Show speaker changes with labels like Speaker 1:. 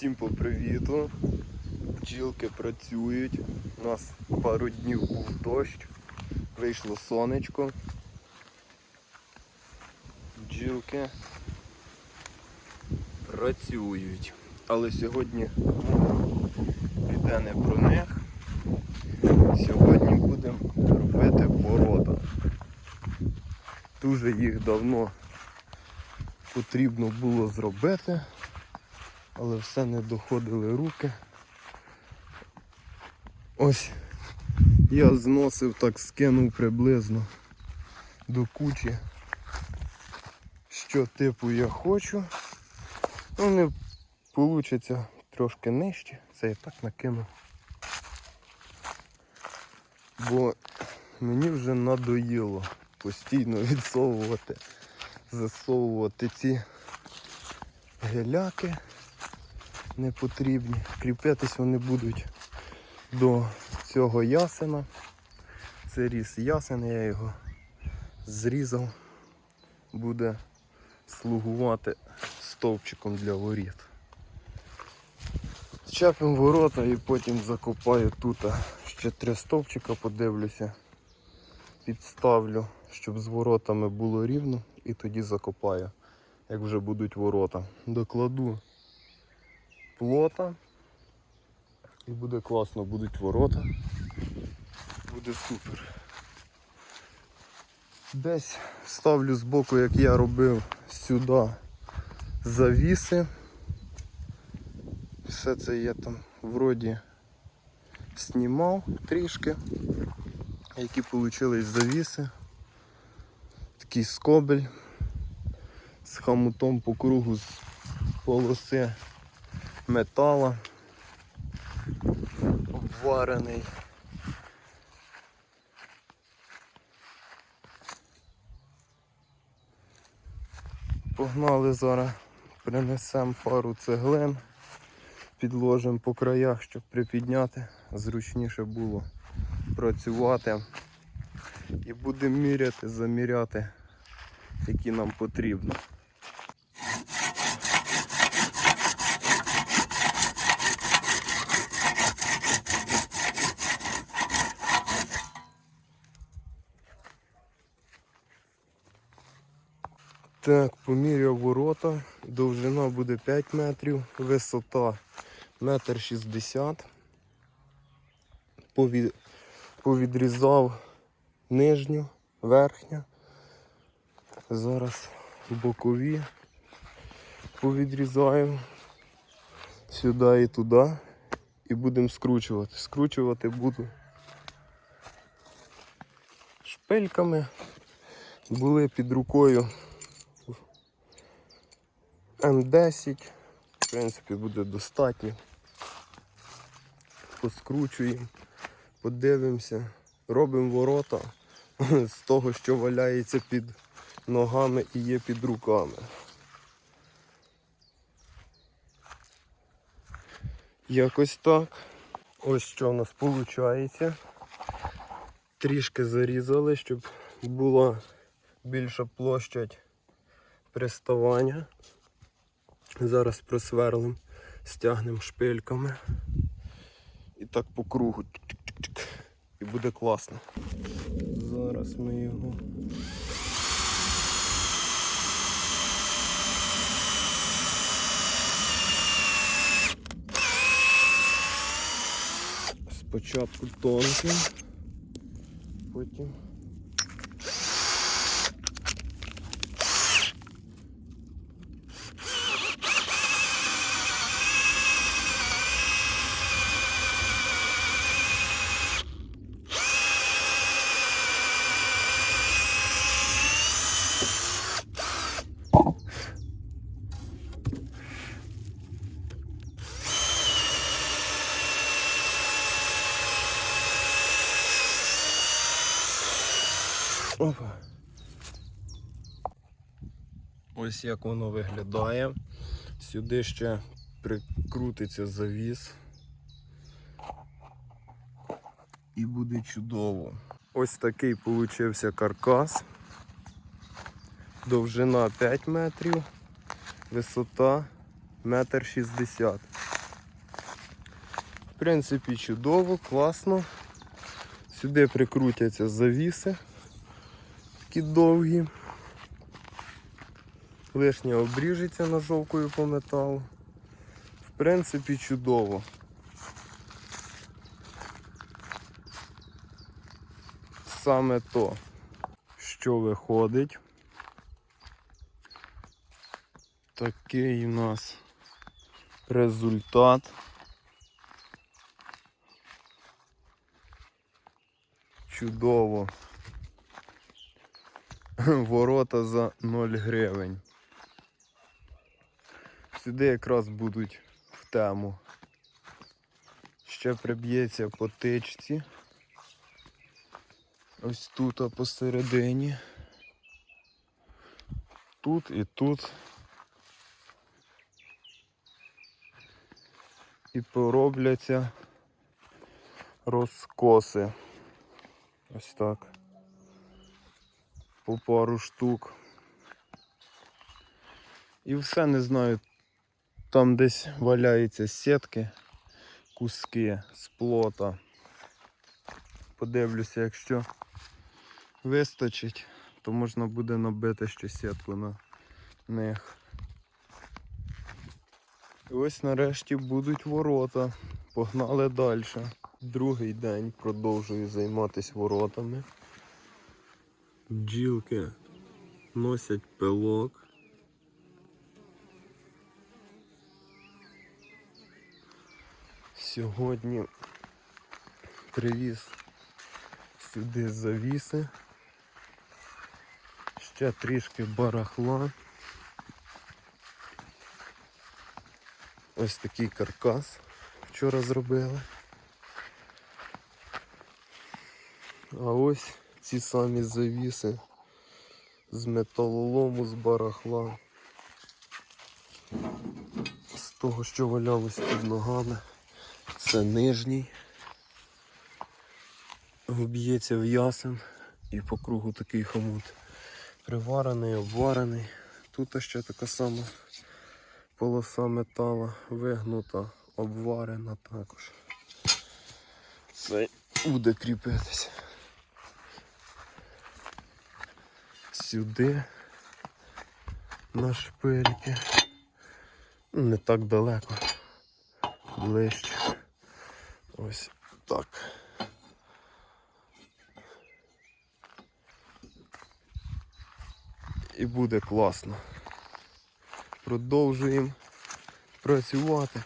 Speaker 1: Всім по привіту. Бджілки працюють. У нас пару днів був дощ. Вийшло сонечко. Бджілки працюють. Але сьогодні йде не про них. Сьогодні будемо робити ворота. Дуже їх давно потрібно було зробити, але все не доходили руки. Ось я зносив, так скинув приблизно до кучі, що типу я хочу. Ну не вийде трошки нижче, це я так накинув. Бо мені вже надоїло постійно відсовувати, засовувати ці геляки непотрібні. Кріпитись вони будуть до цього ясена. Це ріс ясен, я його зрізав. Буде слугувати стовпчиком для воріт. Чепимо ворота і потім закопаю тут ще три стовпчика, подивлюся, підставлю, щоб з воротами було рівно і тоді закопаю, як вже будуть ворота. Докладу плота і буде класно, будуть ворота. Буде супер. Десь ставлю збоку, як я робив сюди завіси. Все це я там вроді знімав трішки, які вийшли завіси. Такий скобель з хамутом по кругу з полоси метала обварений. Погнали зараз, принесемо пару цеглин, підложимо по краях, щоб припідняти, зручніше було працювати. І будемо міряти, заміряти, які нам потрібно. Так, поміряв ворота. Довжина буде 5 метрів, висота метр шістдесят. Пові- Повідрізав нижню, верхню. Зараз бокові повідрізаємо сюди і туди. І будемо скручувати. Скручувати буду шпильками. Були під рукою М10. В принципі, буде достатньо. Поскручуємо, подивимося, робимо ворота з того, що валяється під ногами і є під руками. Якось так. Ось що в нас виходить. Трішки зарізали, щоб була більша площадь приставання. Зараз просверлим, стягнемо шпильками. І так по кругу. І буде класно. Зараз ми його. Спочатку тонким, потім. Опа. Ось як воно виглядає. Сюди ще прикрутиться завіс. І буде чудово. Ось такий получився каркас. Довжина 5 метрів, висота метр шістдесят. принципі, чудово, класно. Сюди прикрутяться завіси такі довгі. Лишнє обріжеться ножовкою по металу. В принципі, чудово. Саме то, що виходить. Такий у нас результат. Чудово. Ворота за 0 гривень. Сюди якраз будуть в тему. Ще приб'ється по тичці. Ось тут посередині. Тут і тут. І поробляться розкоси. Ось так. По пару штук. І все не знаю. Там десь валяються сітки, куски з плота. Подивлюся, якщо вистачить, то можна буде набити ще сітку на них. І ось нарешті будуть ворота. Погнали далі. Другий день продовжую займатися воротами. Бджілки носять пилок. Сьогодні привіз сюди завіси. Ще трішки барахла. Ось такий каркас вчора зробили. А ось ці самі завіси з металолому, з барахла. З того, що валялося під ногами. Це нижній. Вб'ється в ясен і по кругу такий хомут. Приварений, обварений. Тут ще така сама полоса метала вигнута, обварена також. Це буде кріпитися. Сюди на шпильки. Не так далеко. Ближче. Ось так. І буде класно. Продовжуємо працювати.